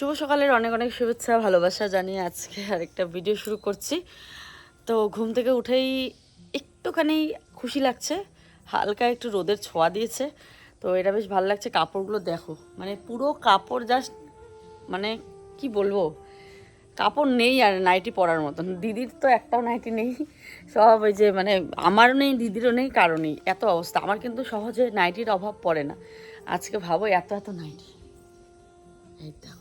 শুভ সকালের অনেক অনেক শুভেচ্ছা, ভালোবাসা জানিয়ে আজকে আরেকটা ভিডিও শুরু করছি। তো ঘুম থেকে উঠেই একটুখানি খুশি লাগছে, হালকা একটু রোদের ছোঁয়া দিয়েছে। তো এটা বেশ ভালো লাগছে, কাপড়গুলো দেখো মানে পুরো কাপড় জাস্ট মানে কি বলব, কাপড় নেই আর নাইটি পরার মতন। দিদির তো একটাও নাইটি নেই, সব ওই যে মানে আমারও নেই, দিদিরও নেই কারও নেই, এত অবস্থা। আমার কিন্তু সহজে নাইটির অভাব পড়ে না। আজকে ভাবো এত এত নাইটি এই দেখো।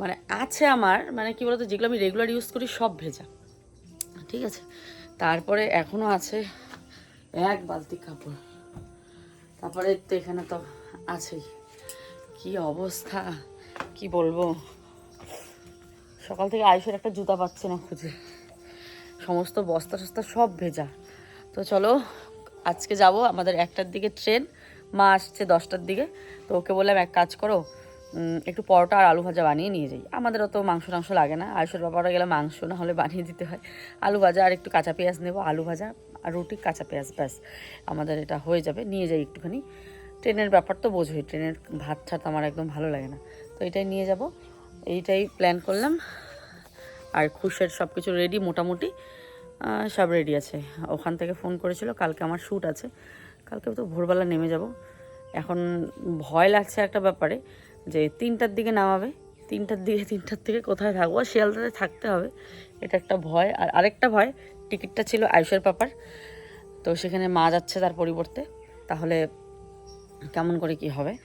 মানে আছে আমার মানে কি বলতো, যেগুলো আমি রেগুলার ইউজ করি সব ভেজা। ঠিক আছে? তারপরে এখনও আছে এক বালতি কাপড়। তারপরে তো এখানে তো আছেই। কি অবস্থা? কি বলব? সকাল থেকে আয়ুষের একটা জুতা পাচ্ছে না খুঁজে। সমস্ত বস্তা টস্তা সব ভেজা। তো চলো, আজকে যাব আমাদের একটার দিকে ট্রেন, মা আসছে দশটার দিকে। তো ওকে বললাম, এক কাজ করো একটু পরোটা আর আলু ভাজা বানিয়ে নিয়ে যাই। আমাদের অত মাংস টাংস লাগে না। আয়ুষের ব্যাপারে গেলে মাংস না হলে বানিয়ে দিতে হয়। আলু ভাজা আর একটু কাঁচা পেঁয়াজ নেব, আলু ভাজা আর রুটি, কাঁচা পেঁয়াজ, ব্যাস। আমাদের এটা হয়ে যাবে। নিয়ে যাই একটুখানি। ট্রেনের ব্যাপার তো বোঝোই, ট্রেনের ভাত ছাত আমার একদম ভালো লাগে না। তো এটাই নিয়ে যাব। এইটাই প্ল্যান করলাম। আর খুশের সব কিছু রেডি মোটামুটি সব রেডি আছে। ওখান থেকে ফোন করেছিল, কালকে আমার শ্যুট আছে। কালকে তো ভোরবেলা নেমে যাব। এখন ভয় লাগছে একটা ব্যাপারে। যে তিনটার দিকে নামাবে, তিনটার দিকে, তিনটার থেকে কোথায় থাকব শিয়ালদাতে থাকতে হবে। এটা একটা ভয়। আর আরেকটা ভয়, টিকিটটা ছিল আয়ুষের পাপার। তো সেখানে মা যাচ্ছে তার পরিবর্তে। তাহলে কেমন করে কি হবে?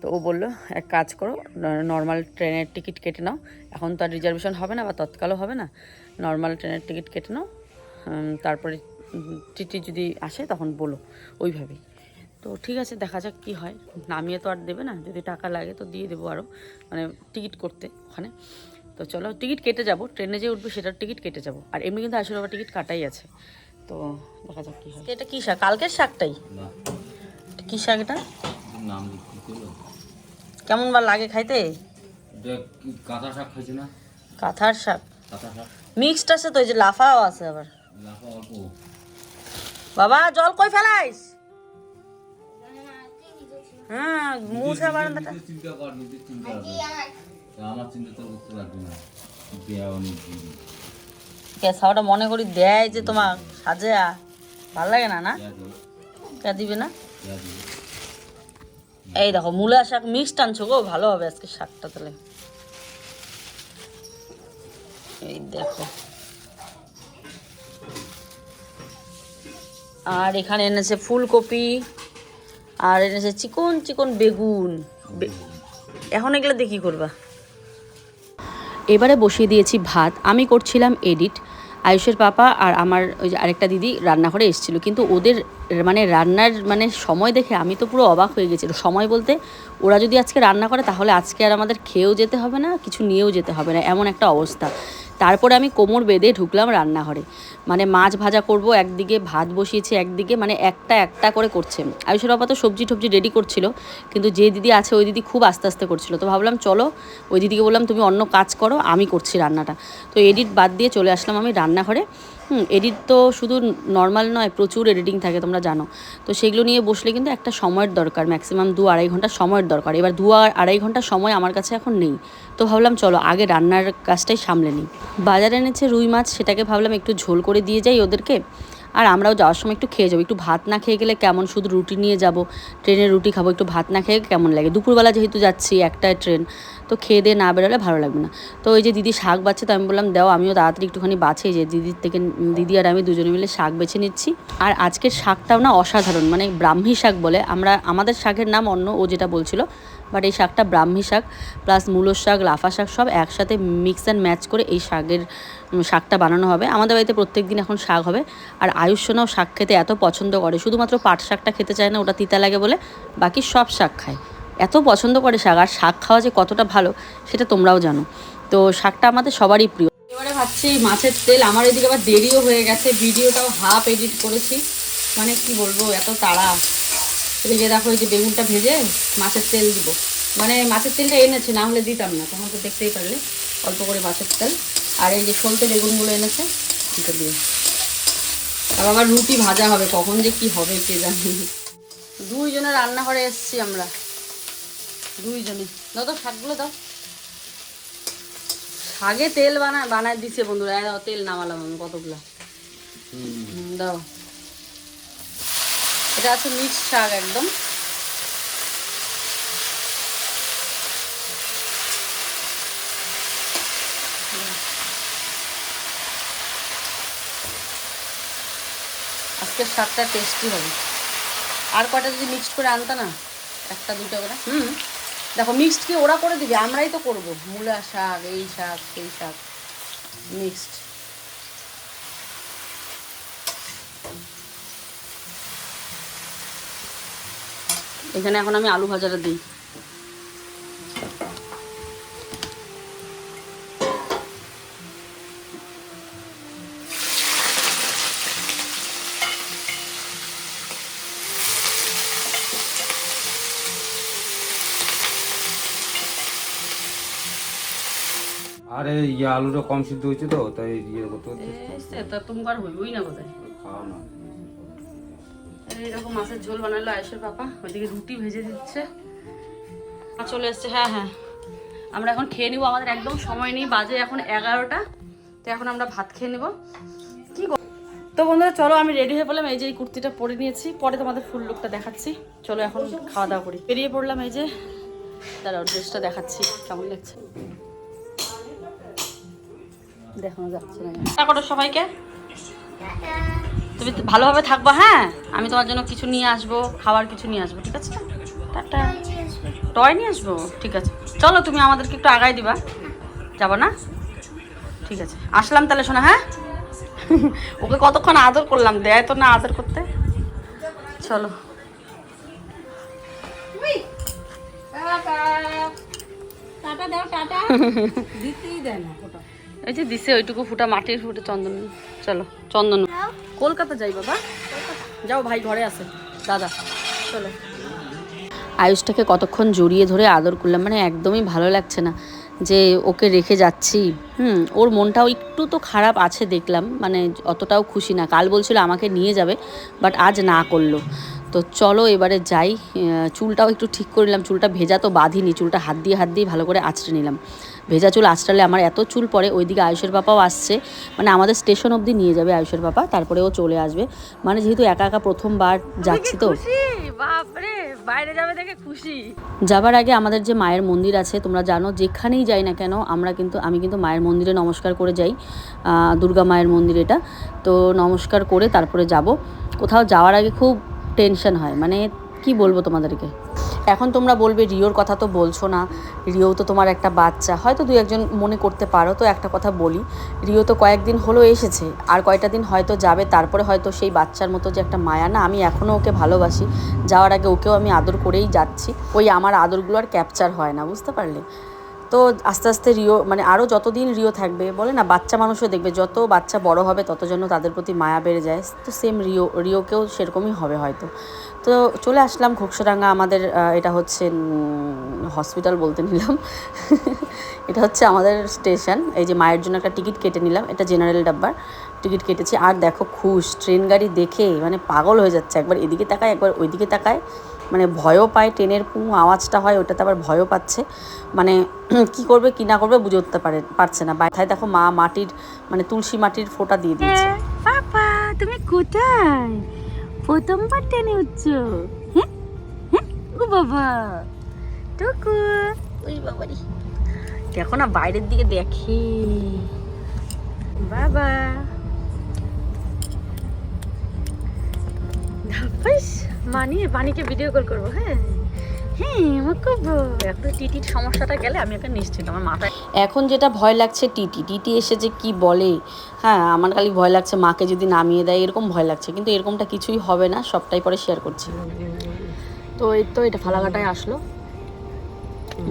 তো ও বলল, এক কাজ করো নর্মাল ট্রেনের টিকিট কেটে নাও। এখন তো আর রিজার্ভেশন হবে না বা তৎকালও হবে না। নর্মাল ট্রেনের টিকিট কেটে নাও। তারপরে টিটি যদি আসে তখন বলো। ওইভাবেই। তো ঠিক আছে দেখা যাক কী হয়। নামিয়ে তো আর দেবে না যদি টাকা লাগে তো দিয়ে দেবো আরও মানে টিকিট করতে ওখানে। তো চলো টিকিট কেটে যাব ট্রেনে যে উঠবে সেটার টিকিট কেটে যাব। আর এমনি কিন্তু আসলে আবার টিকিট কাটাই আছে। তো দেখা যাক কী হয়। এটা কী শাক? কালকের শাকটাই? না। কী শাক এটা? কেমন বা লাগে খাইতে? দেখ শাক খাইছে না? কাঁথার শাক। শাক। মিক্সড আছে তো এই যে লাফাও আছে আবার। লাফা অল্প। বাবা জল কই ফেলাইস? হ্যাঁ মুছে বারান্দাটা। চিন্তা কর নিজের চিন্তা কর আমার চিন্তা তো করতে লাগবে না। দেয়া অনেক দিন। মনে করি দেয় যে তোমার সাজে ভালো লাগে না না? কে দিবে। না? এই দেখো মূলা শাক মিক্সড আনছো গো ভালো হবে আজকে শাকটা তাহলে। এই দেখো। আর এখানে এনেছে ফুলকপি। আর এনেছে চিকন চিকন বেগুন। এখন এগুলো দেখি করবা? এবারে বসিয়ে দিয়েছি ভাত। আমি করছিলাম এডিট আয়ুষের পাপা আর আমার ওই আরেকটা দিদি রান্নাঘরে এসেছিল, কিন্তু ওদের মানে রান্নার মানে সময় দেখে আমি তো পুরো অবাক হয়ে গেছি। সময় বলতে ওরা যদি আজকে রান্না করে, তাহলে আজকে আর আমাদের খেয়েও যেতে হবে না, কিছু নিয়েও যেতে হবে না, এমন একটা অবস্থা। তারপরে আমি কোমর বেঁধে ঢুকলাম রান্নাঘরে। মানে মাছ ভাজা করব, একদিকে ভাত বসিয়েছি, একদিকে মানে একটা একটা করে করছে। আয়ুষের বাবা তো সবজি টবজি রেডি করছিল, কিন্তু যে দিদি আছে, ওই দিদি খুব আস্তে আস্তে করছিল। তো ভাবলাম, চলো। ওই দিদিকে বললাম, তুমি অন্য কাজ করো, আমি করছি রান্নাটা। তো এডিট বাদ দিয়ে চলে আসলাম আমি রান্নাঘরে। হুম এডিট তো শুধু নর্মাল নয়, প্রচুর এডিটিং থাকে তোমরা জানো। তো সেগুলো নিয়ে বসলে কিন্তু একটা সময়ের দরকার ম্যাক্সিমাম দু আড়াই ঘণ্টা সময়ের দরকার। এবার দু আড়াই ঘণ্টা সময় আমার কাছে এখন নেই। তো ভাবলাম চলো, আগে রান্নার কাজটাই সামলে নিই। বাজারে এনেছে রুই মাছ, সেটাকে ভাবলাম একটু ঝোল করে দিয়ে যাই ওদেরকে। আর আমরাও যাওয়ার সময় একটু খেয়ে যাব। একটু ভাত না খেয়ে গেলে কেমন? শুধু রুটি নিয়ে যাব। ট্রেনে রুটি খাব, একটু ভাত না খেয়ে কেমন লাগে? দুপুরবেলা যেহেতু যাচ্ছি একটাই ট্রেন, তো খেয়ে দিয়ে না বেরোলে ভালো লাগবে না। তো ওই যে দিদি শাক বাচ্ছে, তো আমি বললাম, দাও, আমিও তাড়াতাড়ি একটুখানি বাছি যে দিদির থেকে, দিদি আর আমি দুজনে মিলে শাক বেছে নিচ্ছি। আর আজকের শাকটাও না অসাধারণ মানে ব্রাহ্মী শাক বলে। আমরা, আমাদের শাকের নাম অন্য, ও যেটা বলছিল বাট এই শাকটা ব্রাহ্মী শাক প্লাস মূলোর শাক, লাফা শাক, সব একসাথে মিক্স অ্যান্ড ম্যাচ করে এই শাকের শাকটা বানানো হবে। আমাদের বাড়িতে প্রত্যেক দিন এখন শাক হবে। আর আয়ুষ্যনাও শাক খেতে এত পছন্দ করে। শুধুমাত্র পাট শাকটা খেতে চায় না, ওটা তিতা লাগে বলে বাকি সব শাক খায়। এত পছন্দ করে শাক, আর শাক খাওয়া যে কতটা ভালো, সেটা তোমরাও জানো। তো শাকটা আমাদের সবারই প্রিয়। এবারে ভাবছি মাছের তেল। আমার এদিকে আবার দেরিও হয়ে গেছে। ভিডিওটাও হাফ এডিট করেছি। মানে কি বলব, এত তাড়া। এদিকে দেখো, এই যে বেগুনটা ভেজে মাছের তেল দিব। মানে মাছের তেলটা এনেছে, না হলে দিতাম না। তখন তো দেখতেই পারলে। অল্প করে মাছের তেল। আর এই যে সলতে বেগুনগুলো এনেছে এটা দিয়ে। আর আবার রুটি ভাজা হবে কখন যে কি হবে কে জানি। দুইজনে রান্নাঘরে এসছি আমরা। দুইজনে। দাও তো শাকগুলো দাও। শাগে তেল বানায় বানায় দিছে বন্ধুরা। দাও, তেল নামালাম আমি কতগুলা। দাও। এটা আছে মিক্স শাক একদম। আজকের শাকটা টেস্টি হবে। আর কটা যদি মিক্সড করে আনতা না, একটা, দুটো করে, হুম? দেখো মিক্সড কি ওরা করে দিবে, আমরাই তো করব। মূলা শাক, এই শাক, সেই শাক মিক্সড এখানে এখন আমি আলু ভাজাটা দিই। আরে ইয়ে আলুটা কম সিদ্ধ হয়েছে তো তাই ইয়ে করতে করতে তা তোমার হইবই না বোধহয়। খাওয়া না। এইরকম মাছের ঝোল বানালো আয়েশের পাপা ওইদিকে রুটি ভেজে দিচ্ছে। চলে এসছে হ্যাঁ হ্যাঁ। আমরা এখন খেয়ে নিব আমাদের একদম সময় নেই বাজে এখন এগারোটা। তো এখন আমরা ভাত খেয়ে নেব। কি তো বন্ধুরা চলো আমি রেডি হয়ে পড়লাম এই যে এই কুর্তিটা পরে নিয়েছি। পরে তোমাদের ফুল লুকটা দেখাচ্ছি। চলো এখন খাওয়া দাওয়া করি। বেরিয়ে পড়লাম এই যে। তার ড্রেসটা দেখাচ্ছি কেমন লাগছে। দেখানো যাচ্ছে না। করো সবাইকে। তুমি তো ভালোভাবে থাকবা হ্যাঁ? আমি তোমার জন্য কিছু নিয়ে আসব খাবার কিছু নিয়ে আসব ঠিক আছে? টাটা। টয় নিয়ে আসব। ঠিক আছে। চলো তুমি আমাদেরকে একটু আগাই দিবা। যাব না? ঠিক আছে। আসলাম তাহলে শোনা হ্যাঁ? ওকে কতক্ষণ আদর করলাম? দেয় তো না আদর করতে। চলো। টাটা দাও টাটা। দিতেই দেয় না। এই যে দিছে ওইটুকু ফুটা মাটির ফুটে চন্দন। চলো চন্দন। কলকাতা যাই বাবা। যাও ভাই ঘরে আছে। দাদা। চলো। আয়ুষটাকে কতক্ষণ জড়িয়ে ধরে আদর করলাম মানে একদমই ভালো লাগছে না যে ওকে রেখে যাচ্ছি। হুম ওর মনটাও একটু তো খারাপ আছে দেখলাম মানে অতটাও খুশি না। কাল বলছিল আমাকে নিয়ে যাবে বাট আজ না করল। তো চলো এবারে যাই। চুলটাও একটু ঠিক করে নিলাম। চুলটা ভেজা তো বাঁধিনি চুলটা হাত দিয়ে হাত দিয়ে ভালো করে আঁচড়ে নিলাম। ভেজা চুল আঁচড়ালে আমার এত চুল পড়ে ওইদিকে আয়ুষের পাপাও আসছে। মানে আমাদের স্টেশন অবধি নিয়ে যাবে আয়ুষের পাপা তারপরে ও চলে আসবে। মানে যেহেতু একা একা প্রথমবার যাচ্ছি তো। বাপরে বাইরে যাবে দেখে খুশি। যাবার আগে আমাদের যে মায়ের মন্দির আছে তোমরা জানো যেখানেই যাই না কেন আমরা কিন্তু আমি কিন্তু মায়ের মন্দিরে নমস্কার করে যাই। দুর্গা মায়ের মন্দির এটা। তো নমস্কার করে তারপরে যাব। কোথাও যাওয়ার আগে খুব টেনশন হয়। মানে কি বলব তোমাদেরকে? এখন তোমরা বলবে, রিওর কথা তো বলছো না। রিও তো তোমার একটা বাচ্চা। হয়তো দু একজন মনে করতে পারো, তো একটা কথা বলি। রিও তো কয়েকদিন হলো এসেছে। আর কয়টা দিন হয়তো যাবে, তারপরে হয়তো সেই বাচ্চার মতো যে একটা মায়া, না, আমি এখনও ওকে ভালোবাসি। যাওয়ার আগে ওকেও আমি আদর করেই যাচ্ছি। ওই আমার আদরগুলো আর ক্যাপচার হয় না, বুঝতে পারলে? তো আস্তে আস্তে রিও মানে আরও যতদিন রিও থাকবে, বলে না, বাচ্চা মানুষও দেখবে। যত বাচ্চা বড় হবে, তত যেন তাদের প্রতি মায়া বেড়ে যায়। তো সেম রিও, রিওকেও সেরকমই হবে হয়তো। তো চলে আসলাম ঘোকসাডাঙ্গা আমাদের এটা হচ্ছে হসপিটাল বলতে নিলাম। এটা হচ্ছে আমাদের স্টেশন এই যে মায়ের জন্য একটা টিকিট কেটে নিলাম। এটা জেনারেল ডাব্বার। টিকিট কেটেছি। আর দেখো, খুশ ট্রেন গাড়ি দেখে মানে পাগল হয়ে যাচ্ছে। একবার এদিকে তাকায়, একবার ওইদিকে তাকায়। মানে ভয়ও পায় ট্রেনের পু আওয়াজটা হয়, ওটাতে আবার ভয়ও পাচ্ছে। মানে কি করবে, কি না করবে বুঝে উঠতে পারে, পারছে না। বাইথায় দেখো মা মাটির মানে তুলসী মাটির ফোঁটা দিয়ে দিয়েছে। তুমি কোথায়? প্রথমবার টেনে উঠছ? হ্যাঁ হ্যাঁ ও বাবা। টুকু। ওই বাবারি দেখো না, বাইরের দিকে দেখে। বাবা। মানি পানিকে ভিডিও কল করব হ্যাঁ? হ্যাঁ আমার খুব একটু টিটির সমস্যাটা গেলে আমি একটা নিশ্চিত আমার মাথায় এখন যেটা ভয় লাগছে টিটি টিটি এসে যে কি বলে? হ্যাঁ আমার খালি ভয় লাগছে মাকে যদি নামিয়ে দেয় এরকম ভয় লাগছে কিন্তু এরকমটা কিছুই হবে না সবটাই পরে শেয়ার করছি। তো এই তো এটা ফালাকাটায় আসলো।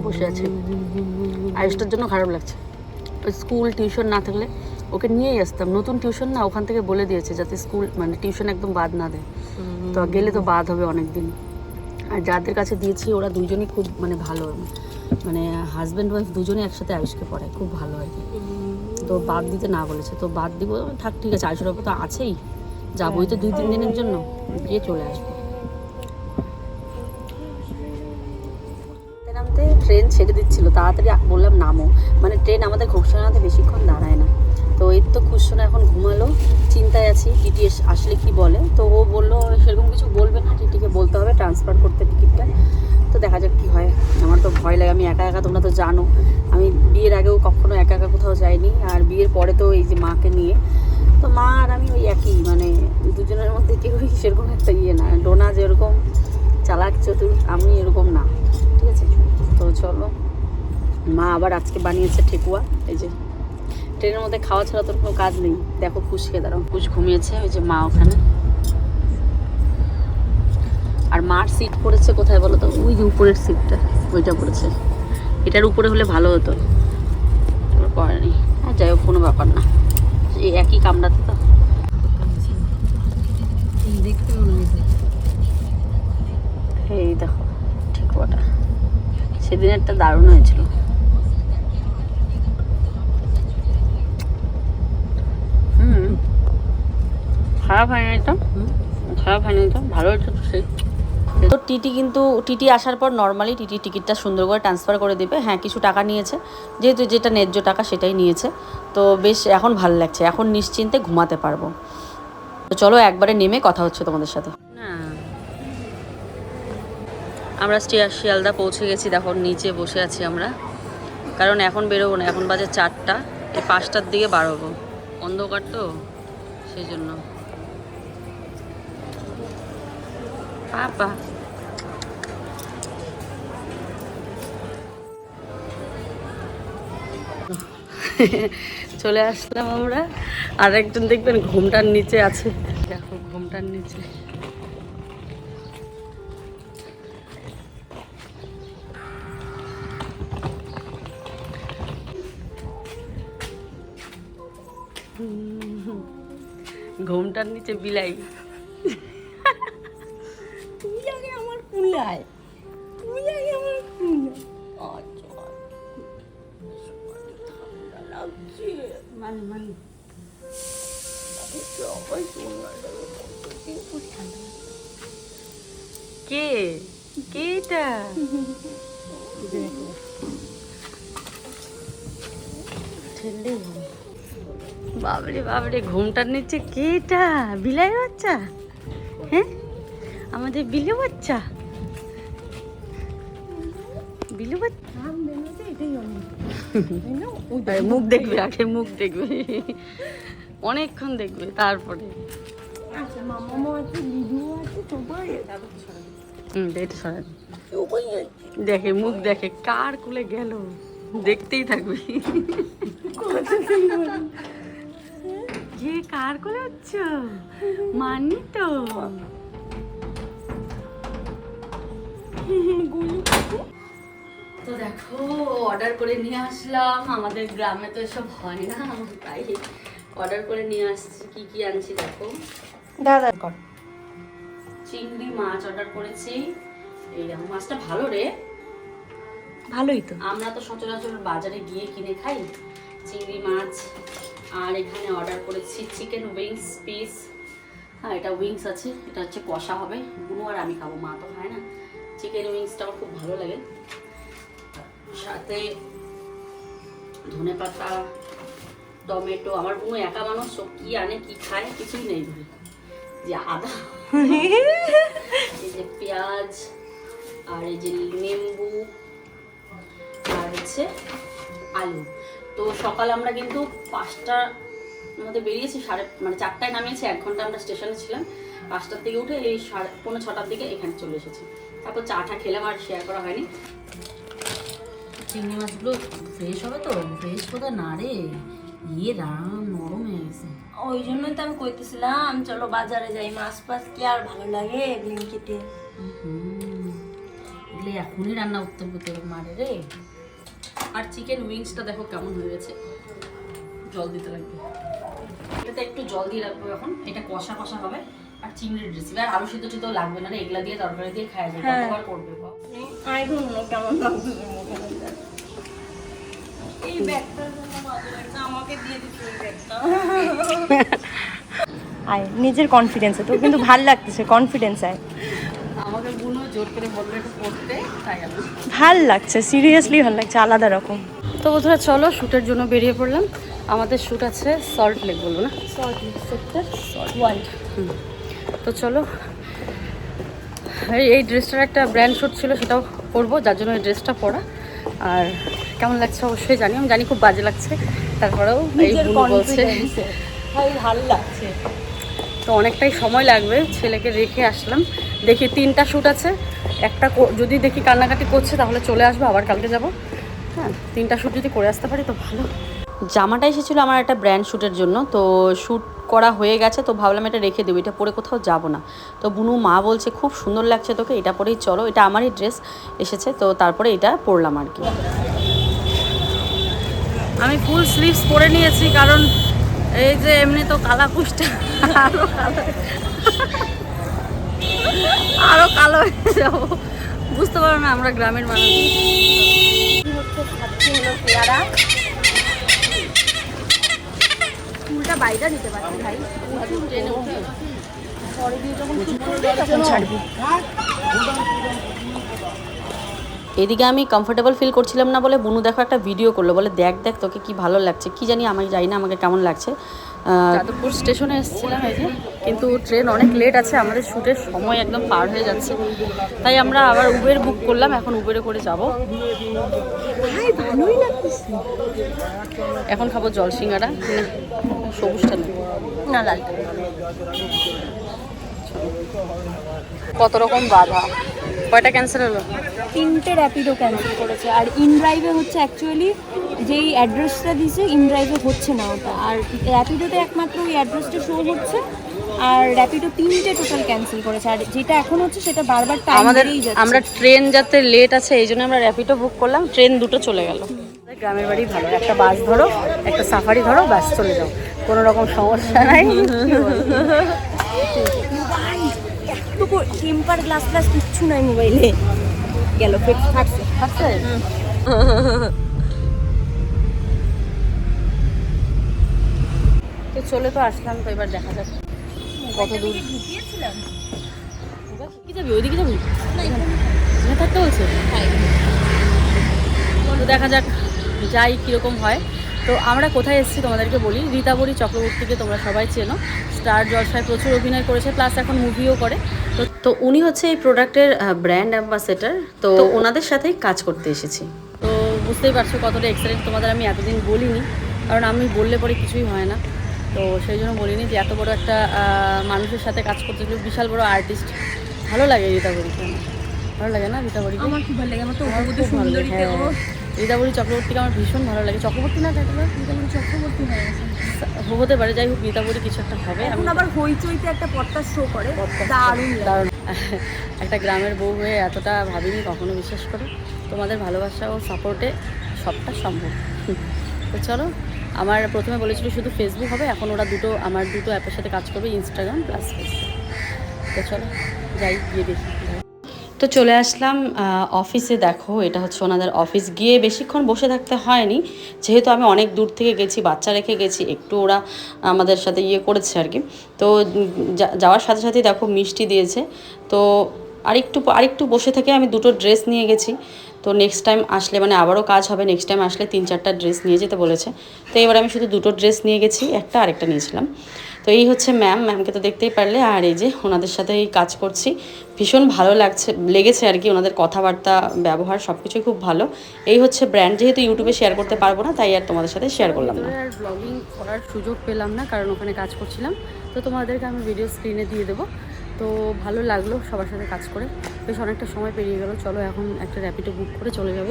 বসে আছে। আয়ুষটার জন্য খারাপ লাগছে। স্কুল টিউশন না থাকলে ওকে নিয়েই আসতাম। নতুন টিউশন না ওখান থেকে বলে দিয়েছে যাতে স্কুল মানে টিউশন একদম বাদ না দেয়। তো গেলে তো বাদ হবে অনেক দিন আর যাদের কাছে দিয়েছি, ওরা দুজনই খুব মানে ভালো। মানে হাজব্যান্ড ওয়াইফ দুজনে একসাথে আয়ুষকে পড়ে খুব ভালো আর কি। তো বাদ দিতে না বলেছে। তো বাদ দিব, থাক, ঠিক আছে, আয়ুষের তো আছেই। যাবোই তো দুই, তিন দিনের জন্য। গিয়ে চলে আসব। ট্রেন ছেড়ে দিচ্ছিল, তাড়াতাড়ি বললাম নামো। মানে ট্রেন আমাদের ঘোষণাতে বেশি তো এর তো কুশন এখন ঘুমালো, চিন্তায় আছি, টিটি আসলে কি বলে, তো ও বলল, সেরকম কিছু বলবে না, টিটিকে বলতে হবে ট্রান্সফার করতে টিকিটটা, তো দেখা যাক কি হয়, আমার তো ভয় লাগে, আমি একা একা, তোমরা তো জানো, আমি বিয়ের আগেও কখনো একা একা কোথাও যাইনি, আর বিয়ের পরে তো এই যে মাকে নিয়ে, তো মা আর আমি ওই একই মানে দুজনের মধ্যে কেউ সেরকম একটা ইয়ে না, ডোনা যেরকম, চালাক চতুর, আমি এরকম না, ঠিক আছে? তো চলো, মা আবার আজকে বানিয়েছে ঠেকুয়া, এই যে ট্রেনের মধ্যে খাওয়া ছাড়া তোর কোনো কাজ নেই। দেখো কুশকে দাঁড়াও। কুশ ঘুমিয়েছে, ওই যে মা ওখানে। আর মার সিট পড়েছে কোথায় বলো তো? ওই যে উপরের সিটটা ওইটা পড়েছে। এটার উপরে হলে ভালো হতো। পড়েনি আর যাই হোক, কোনো ব্যাপার না। এই একই কামড়াতে তো। এই দেখো ঠেকুয়াটা সেদিনেরটা দারুণ হয়েছিল হুম খারাপ হয়নি এটা খারাপ হয়নি এটা ভালো হয়েছে তো সেই। তো টিটি কিন্তু টিটি আসার পর নর্মালি টিটি টিকিটটা সুন্দর করে ট্রান্সফার করে দেবে। হ্যাঁ কিছু টাকা নিয়েছে। যেহেতু যেটা ন্যায্য টাকা সেটাই নিয়েছে। তো বেশ এখন ভালো লাগছে। এখন নিশ্চিন্তে ঘুমাতে পারব। তো চলো একবারে নেমে কথা হচ্ছে তোমাদের সাথে। আমরা স্টিয়ার শিয়ালদা পৌঁছে গেছি দেখো নিচে বসে আছি আমরা। কারণ এখন বেরোবো না। এখন বাজে চারটা। এই পাঁচটার দিকে বাড়বো অন্ধকার তো সেই জন্য। পাপা চলে আসলাম আমরা। আর একজন দেখবেন ঘুমটার নিচে আছে। দেখো, ঘুমটার নিচে। ঘুমটার নিচে বিলাই। কুলায় তুই আমার কুলায় মানে মানে। কে? কে এটা বাবরে বাবরে ঘুমটার নিচে কে এটা বিলাই বাচ্চা? হ্যাঁ? আমাদের বিলু বাচ্চা? বিলু মুখ দেখবে আগে মুখ দেখবে। অনেকক্ষণ দেখবে তারপরে। আচ্ছা মামা আছে লিডু আছে সবাই হুম এটা সরান দেখে মুখ দেখে কার কুলে গেল? দেখতেই থাকবে। যে কার কোলে হচ্ছ মানি তো। তো দেখো অর্ডার করে নিয়ে আসলাম। আমাদের গ্রামে তো এসব হয় না তাই অর্ডার করে নিয়ে আসছি। কি কি আনছি দেখো? দাদা কর। চিংড়ি মাছ অর্ডার করেছি। এই দেখো মাছটা ভালো রে। ভালোই তো। আমরা তো সচরাচর বাজারে গিয়ে কিনে খাই চিংড়ি মাছ। আর এখানে অর্ডার করেছি চিকেন উইংস পিস হ্যাঁ এটা উইংস আছে এটা হচ্ছে কষা হবে। বুনু আর আমি খাব মা তো খায় না। চিকেন উইংসটা আমার খুব ভালো লাগে। সাথে ধনে পাতা, টমেটো, আমার বুনু একা মানুষ কি আনে, কি খায়, কিছুই নেই যে আদা, এই যে পেঁয়াজ, আর এই যে নেম্বু আর হচ্ছে আলু। তো সকালে আমরা কিন্তু পাঁচটা মধ্যে বেরিয়েছি, সাড়ে মানে চারটায় নামিয়েছি, এক ঘণ্টা আমরা স্টেশনে ছিলাম। পাঁচটার থেকে উঠে এই সাড়ে, পৌনে ছটার দিকে এখানে চলে এসেছি। তারপর চাটা খেলাম, আর শেয়ার করা হয়নি। চিংড়ি মাছগুলো ফ্রেশ হবে তো? ফ্রেশ কোথায় না রে। ইয়ে রাম নরম হয়ে গেছে। ওই জন্যই তো আমি কইতেছিলাম চলো বাজারে যাই মাছ ফাছ কি আর ভালো লাগে ব্লিঙ্কিটে হুম। এগুলো এখনই রান্না উত্তর করতে হবে মারে রে। আর চিকেন উইংসটা দেখো কেমন হয়ে গেছে। জল দিতে লাগবে। এটাতে একটু জল দিয়ে রাখব এখন। এটা কষা কষা হবে। আর চিংড়ির রেসিপি আর আলু সিদ্ধ লাগবে না রে এগুলা দিয়ে তরকারি দিয়ে খাওয়া যাবে হ্যাঁ। কতবার করবে? আই ডোন্ট নো কেমন লাগতেছে আয় নিজের কনফিডেন্সে তো কিন্তু ভালো লাগতেছে কনফিডেন্স আয়। আমাকে বুনো জোর করে বলল একটু পড়তে তাই ভালো লাগছে সিরিয়াসলি ভালো লাগছে আলাদা রকম। তো বন্ধুরা চলো শ্যুটের জন্য বেরিয়ে পড়লাম। আমাদের শ্যুট আছে সল্ট লেক বলব না? হুম। তো চলো এই- এই ড্রেসটার একটা ব্র্যান্ড শ্যুট ছিল সেটাও করব যার জন্য এই ড্রেসটা পরা। আর কেমন লাগছে অবশ্যই জানি আমি জানি খুব বাজে লাগছে তারপরেও এই বলছে। confidence এ। ভাই ভালো লাগছে। তো অনেকটাই সময় লাগবে ছেলেকে রেখে আসলাম। দেখি তিনটা শ্যুট আছে একটা কো- যদি দেখি কান্নাকাটি করছে তাহলে চলে আসব আবার কালকে যাব। হ্যাঁ তিনটা শ্যুট যদি করে আসতে পারি তো ভালো। জামাটা এসেছিল আমার একটা ব্র্যান্ড শ্যুটের জন্য তো শ্যুট করা হয়ে গেছে তো ভাবলাম এটা রেখে দেবো এটা পরে কোথাও যাব না। তো বুনু মা বলছে খুব সুন্দর লাগছে তোকে এটা পরেই চলো এটা আমারই ড্রেস এসেছে তো তারপরে এটা পরলাম আর কি। আমি ফুল স্লিভস পরে নিয়েছি কারণ এই যে এমনি তো কালা কুষ্টা আরও কালো। আরও কালো হয়ে যাব। বুঝতে পারো না আমরা গ্রামের মানুষ। পেয়ারা। বাইরে দিতে পারছি ভাই। পরে দিয়ে যখন ছাড়বি। এদিকে আমি কমফোর্টেবল ফিল করছিলাম না বলে বুনু দেখো একটা ভিডিও করল বলে দেখ দেখ তোকে কি ভালো লাগছে। কি জানি আমি জানি না আমাকে কেমন লাগছে। যাদবপুর স্টেশনে এসেছিলাম এই যে কিন্তু ট্রেন অনেক লেট আছে আমাদের শ্যুটের সময় একদম পার হয়ে যাচ্ছে। তাই আমরা আবার উবের বুক করলাম এখন উবেরে করে যাব। এখন খাব জল সিঙ্গারা সবুজটা না। লালটা কত রকম বাধা। কয়টা ক্যান্সেল হলো? তিনটে র্যাপিডো ক্যান্সেল করেছে। আর ইন ড্রাইভে হচ্ছে অ্যাকচুয়ালি যেই অ্যাড্রেসটা দিয়েছে ইন ড্রাইভে হচ্ছে না ওটা। আর র্যাপিডোতে একমাত্র ওই অ্যাড্রেসটা শো হচ্ছে আর র্যাপিডো তিনটে টোটাল ক্যান্সেল করেছে। আর যেটা এখন হচ্ছে সেটা বারবার আমাদের আমরা ট্রেন যাতে লেট আছে এই জন্য আমরা র্যাপিডো বুক করলাম ট্রেন দুটো চলে গেল। গ্রামের বাড়ি ভালো। একটা বাস ধরো একটা সাফারি ধরো বাস চলে যাও। কোনো রকম সমস্যা নাই। টেম্পার গ্লাস গ্লাস কিচ্ছু নাই মোবাইলে গেল ফেট থাকছে। থাকছে? তো চলে তো আসলাম তো এবার দেখা যাক কত দূর। কি যাবি? ওইদিকে যাবি? এখানে থাকতে বলছে। তো দেখা যাক যাই কীরকম হয়। তো আমরা কোথায় এসেছি তোমাদেরকে বলি। রীতাবরী চক্রবর্তীকে তোমরা সবাই চেনো। স্টার জলসায় প্রচুর অভিনয় করেছে প্লাস এখন মুভিও করে। তো তো উনি হচ্ছে এই প্রোডাক্টের ব্র্যান্ড অ্যাম্বাসেডার তো ওনাদের সাথেই কাজ করতে এসেছি। তো বুঝতেই পারছ কতটা এক্সাইটেড তোমাদের আমি এতদিন বলিনি কারণ আমি বললে পরে কিছুই হয় না। তো সেই জন্য বলিনি যে এত বড় একটা মানুষের সাথে কাজ করতে গেলে বিশাল বড় আর্টিস্ট ভালো লাগে রীতাবরীকে। আমার। ভালো লাগে না রীতাবরীকে? আমার খুব ভালো লাগে। আমার তো আমার রীতাবরী চক্রবর্তীকে আমার ভীষণ ভালো লাগে। চক্রবর্তী না চক্রবর্তী হয়ে হতে পারে যাই হোক রীতাবরী কিছু একটা হবে। এখন আবার হইচইতে একটা পডকাস্ট শো করে। দারুণ দারুণ। একটা গ্রামের বউ হয়ে এতটা ভাবিনি কখনো বিশ্বাস করে। তোমাদের ভালোবাসা ও সাপোর্টে সবটা সম্ভব। তো চলো আমার প্রথমে বলেছিল শুধু ফেসবুক হবে এখন ওরা দুটো আমার দুটো অ্যাপের সাথে কাজ করবে ইনস্টাগ্রাম প্লাস ফেসবুক তো চলো যাই গিয়ে দেখি। তো চলে আসলাম অফিসে। দেখো, এটা হচ্ছে ওনাদের অফিস। গিয়ে বেশিক্ষণ বসে থাকতে হয়নি। যেহেতু আমি অনেক দূর থেকে গেছি, বাচ্চা রেখে গেছি, একটু ওরা আমাদের সাথে ইয়ে করেছে আর কি। তো যাওয়ার সাথে সাথে দেখো মিষ্টি দিয়েছে। তো আরেকটু আরেকটু বসে থেকে আমি দুটো ড্রেস নিয়ে গেছি। তো নেক্সট টাইম আসলে মানে আবারও কাজ হবে নেক্সট টাইম আসলে তিন চারটা ড্রেস নিয়ে যেতে বলেছে। তো এবার আমি শুধু দুটো ড্রেস নিয়ে গেছি, একটা আরেকটা নিয়েছিলাম। তো এই হচ্ছে ম্যাম ম্যামকে তো দেখতেই পারলে। আর এই যে ওনাদের সাথে এই কাজ করছি। ভীষণ ভালো লাগছে, লেগেছে আর কি ওনাদের কথাবার্তা, ব্যবহার সব কিছুই খুব ভালো। এই হচ্ছে ব্র্যান্ড যেহেতু ইউটিউবে শেয়ার করতে পারব না, তাই আর তোমাদের সাথে শেয়ার করলাম না। আর ব্লগিং করার সুযোগ পেলাম না, কারণ ওখানে কাজ করছিলাম। তো তোমাদেরকে আমি ভিডিও স্ক্রিনে দিয়ে দেবো। তো ভালো লাগল সবার সাথে কাজ করে। বেশ অনেকটা সময় পেরিয়ে গেল। চলো এখন একটা র্যাপিডো বুক করে চলে যাব।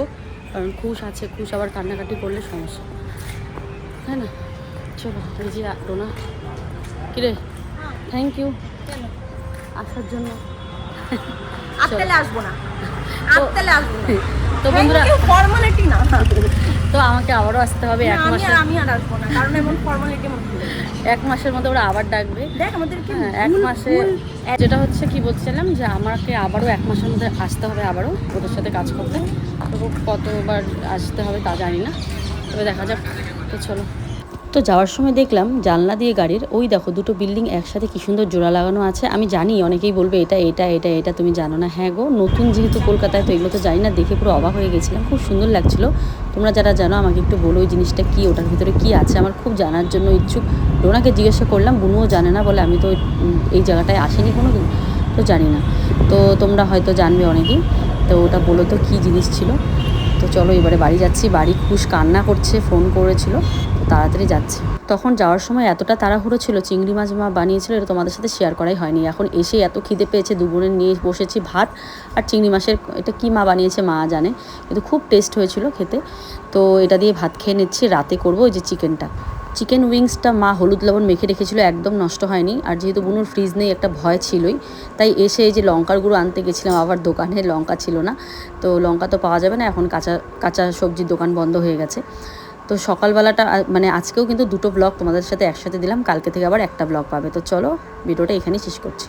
কারণ খুশ আছে, খুশ আবার কান্নাকাটি করলে সমস্যা। তাই না? চলো, এই যে রোনা। কিরে? থ্যাংক ইউ আসার জন্য। আটকালে আসব না। আটকালে আসব না। তো বন্ধুরা ফর্মালিটি না। তো আমাকে আবারও আসতে হবে এক আমি মাসে আমি আর আসব না কারণ এমন ফর্মালিটি। এক মাসের মধ্যে ওরা আবার ডাকবে। দেখ আমাদেরকে হ্যাঁ এক মাসে যেটা হচ্ছে কি বলছিলাম যে আমাকে আবারও এক মাসের মধ্যে আসতে হবে আবারও ওদের সাথে কাজ করতে। তো কতবার আসতে হবে তা জানি না। তবে দেখা যাক তো চলো। তো যাওয়ার সময় দেখলাম জানলা দিয়ে গাড়ির, ওই দেখো দুটো বিল্ডিং একসাথে কি সুন্দর জোড়া লাগানো আছে। আমি জানি অনেকেই বলবে এটা এটা এটা এটা, তুমি জানো না। হ্যাঁ গো, নতুন যেহেতু কলকাতায়, তো এগুলো তো জানি না। দেখে পুরো অবাক হয়ে গেছিলাম। খুব সুন্দর লাগছিল। তোমরা যারা জানো, আমাকে একটু বলো ওই জিনিসটা কি, ওটার ভিতরে কি আছে? আমার খুব জানার জন্য ইচ্ছুক। ডোনাকে জিজ্ঞাসা করলাম, বুনুও জানে না বলে আমি তো এই জায়গাটায় আসিনি কোনো দিন তো জানি না। তো তোমরা হয়তো জানবে অনেকেই। তো ওটা বলো তো কী জিনিস ছিল? তো চলো এবারে বাড়ি যাচ্ছি। বাড়ি খুশ কান্না করছে, ফোন করেছিল। তাড়াতাড়ি যাচ্ছে। তখন যাওয়ার সময় এতটা তাড়াহুড়ো ছিল, চিংড়ি মাছ মা বানিয়েছিল, এটা তোমাদের সাথে শেয়ার করাই হয়নি। এখন এসে এত খিদে পেয়েছে, দুপুরে নিয়ে বসেছি ভাত আর চিংড়ি মাছের, এটা কি মা বানিয়েছে মা জানে, কিন্তু খুব টেস্ট হয়েছিল খেতে। তো এটা দিয়ে ভাত খেয়ে নিচ্ছি, রাতে করব ওই যে চিকেনটা। চিকেন উইংসটা মা হলুদ লবণ মেখে রেখেছিল, একদম নষ্ট হয়নি। আর যেহেতু বুনুর ফ্রিজ নেই, একটা ভয় ছিলই, তাই এসে এই যে লঙ্কার গুঁড়ো আনতে গেছিলাম আবার দোকানে, লঙ্কা ছিল না। তো লঙ্কা তো পাওয়া যাবে না, এখন কাঁচা কাঁচা সবজির দোকান বন্ধ হয়ে গেছে। তো সকালবেলাটা মানে আজকেও কিন্তু দুটো ব্লগ তোমাদের সাথে একসাথে দিলাম, কালকে থেকে আবার একটা ব্লগ পাবে। তো চলো, ভিডিওটা এখানেই শেষ করছি।